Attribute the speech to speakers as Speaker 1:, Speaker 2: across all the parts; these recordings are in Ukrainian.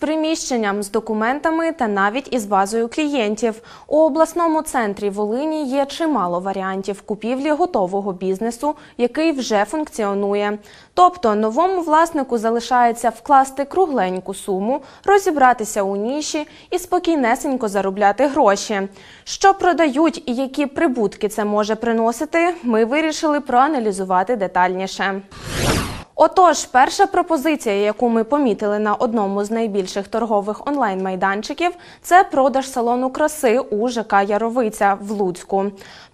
Speaker 1: приміщенням, з документами та навіть із базою клієнтів. У обласному центрі Волині є чимало варіантів купівлі готового бізнесу, який вже функціонує. Тобто новому власнику залишається вкласти кругленьку суму, розібратися у ніші і спокійнесенько заробляти гроші. Що продають і які прибутки це може приносити, ми вирішили проаналізувати детальніше. Отож, перша пропозиція, яку ми помітили на одному з найбільших торгових онлайн-майданчиків, це продаж салону краси у ЖК Яровиця в Луцьку.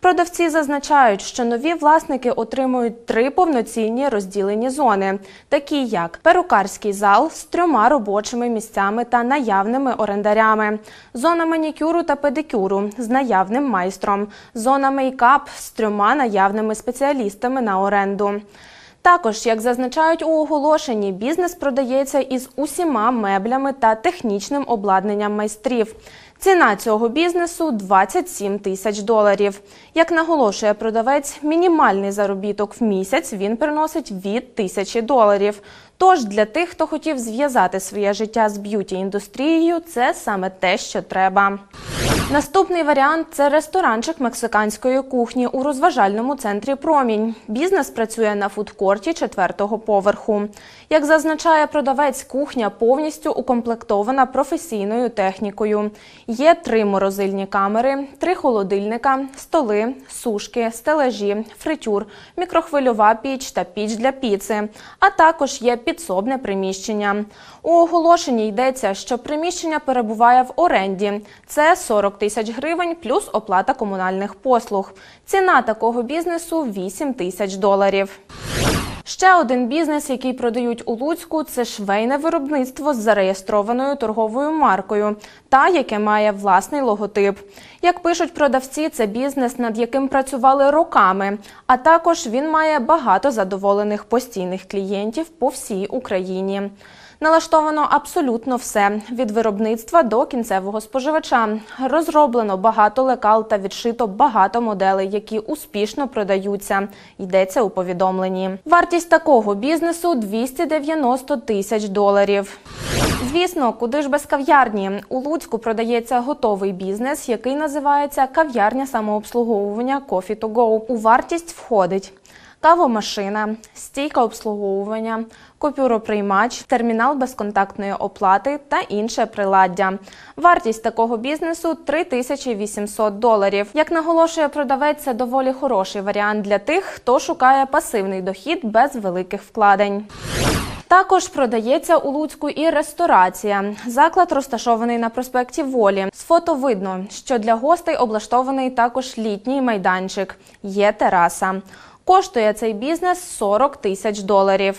Speaker 1: Продавці зазначають, що нові власники отримують три повноцінні розділені зони, такі як перукарський зал з трьома робочими місцями та наявними орендарями, зона манікюру та педикюру з наявним майстром, зона мейкап з трьома наявними спеціалістами на оренду. Також, як зазначають у оголошенні, бізнес продається із усіма меблями та технічним обладнанням майстрів. Ціна цього бізнесу 27 тисяч доларів. Як наголошує продавець, мінімальний заробіток в місяць він приносить від тисячі доларів. Тож для тих, хто хотів зв'язати своє життя з б'юті-індустрією, це саме те, що треба. Наступний варіант це ресторанчик мексиканської кухні у розважальному центрі Промінь. Бізнес працює на фудкорті четвертого поверху. Як зазначає продавець, кухня повністю укомплектована професійною технікою. Є три морозильні камери, три холодильника, столи, сушки, стележі, фритюр, мікрохвильова піч та піч для піци. А також є підсобне приміщення. У оголошенні йдеться, що приміщення перебуває в оренді. Це 40 тисяч гривень плюс оплата комунальних послуг. Ціна такого бізнесу 8 тисяч доларів. Ще один бізнес, який продають у Луцьку, це швейне виробництво з зареєстрованою торговою маркою та яке має власний логотип. Як пишуть продавці, це бізнес, над яким працювали роками. А також він має багато задоволених постійних клієнтів по всій Україні. Налаштовано абсолютно все від виробництва до кінцевого споживача. Розроблено багато лекал та відшито багато моделей, які успішно продаються. Йдеться у повідомленні. Вартість такого бізнесу 290 тисяч доларів. Звісно, куди ж без кав'ярні? У Луцьку продається готовий бізнес, який називається кав'ярня самообслуговування Coffee to Go. У вартість входить. Кавомашина, стійка обслуговування, купюроприймач, термінал безконтактної оплати та інше приладдя. Вартість такого бізнесу 3800 доларів. Як наголошує продавець, це доволі хороший варіант для тих, хто шукає пасивний дохід без великих вкладень. Також продається у Луцьку і ресторація. Заклад розташований на проспекті Волі. З фото видно, що для гостей облаштований також літній майданчик. Є тераса. Коштує цей бізнес 40 тисяч доларів.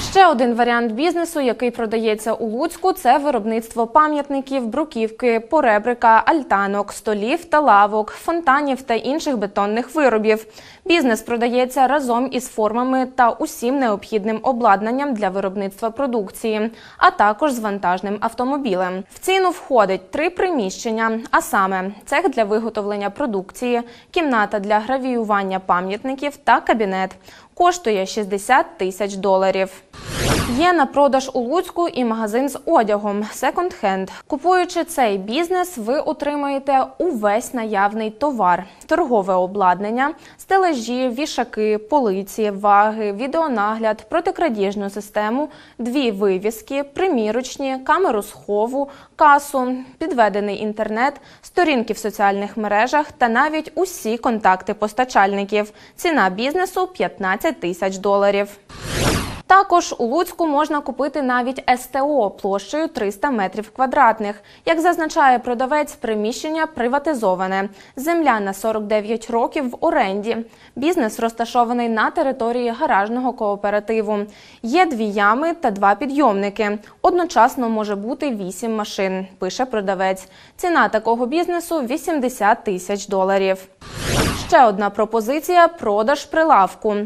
Speaker 1: Ще один варіант бізнесу, який продається у Луцьку, це виробництво пам'ятників, бруківки, поребрика, альтанок, столів та лавок, фонтанів та інших бетонних виробів. Бізнес продається разом із формами та усім необхідним обладнанням для виробництва продукції, а також з вантажним автомобілем. В ціну входить три приміщення, а саме цех для виготовлення продукції, кімната для гравіювання пам'ятників та кабінет. Коштує 60 тисяч доларів. Є на продаж у Луцьку і магазин з одягом секонд-хенд. Купуючи цей бізнес, ви отримаєте увесь наявний товар, торгове обладнання, стележі, вішаки, полиці, ваги, відеонагляд, протикрадіжну систему, дві вивіски, примірочні, камеру схову, касу, підведений інтернет, сторінки в соціальних мережах та навіть усі контакти постачальників. Ціна бізнесу 15 тисяч доларів. Також у Луцьку можна купити навіть СТО площею 300 метрів квадратних. Як зазначає продавець, приміщення приватизоване. Земля на 49 років в оренді. Бізнес розташований на території гаражного кооперативу. Є дві ями та два підйомники. Одночасно може бути 8 машин, пише продавець. Ціна такого бізнесу 80 тисяч доларів. Ще одна пропозиція продаж прилавку.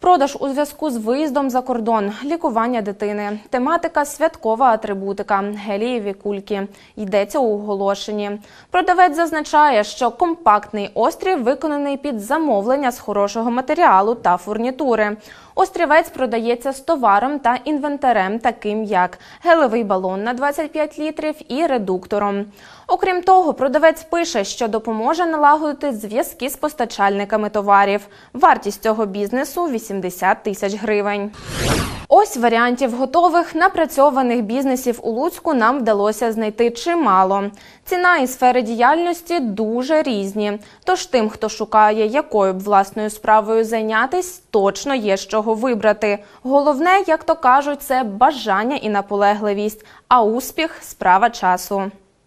Speaker 1: Продаж у зв'язку з виїздом за кордон, лікування дитини, тематика святкова атрибутика, гелієві кульки. Йдеться у оголошенні. Продавець зазначає, що компактний острів виконаний під замовлення з хорошого матеріалу та фурнітури. Острівець продається з товаром та інвентарем, таким як гелевий балон на 25 літрів і редуктором. Окрім того, продавець пише, що допоможе налагодити зв'язки з постачальниками товарів. Вартість цього бізнесу 80 тисяч гривень. Ось варіантів готових напрацьованих бізнесів у Луцьку нам вдалося знайти чимало. Ціна і сфери діяльності дуже різні. Тож тим, хто шукає, якою б власною справою зайнятись, точно є з чого вибрати. Головне, як то кажуть, це бажання і наполегливість, а успіх справа часу.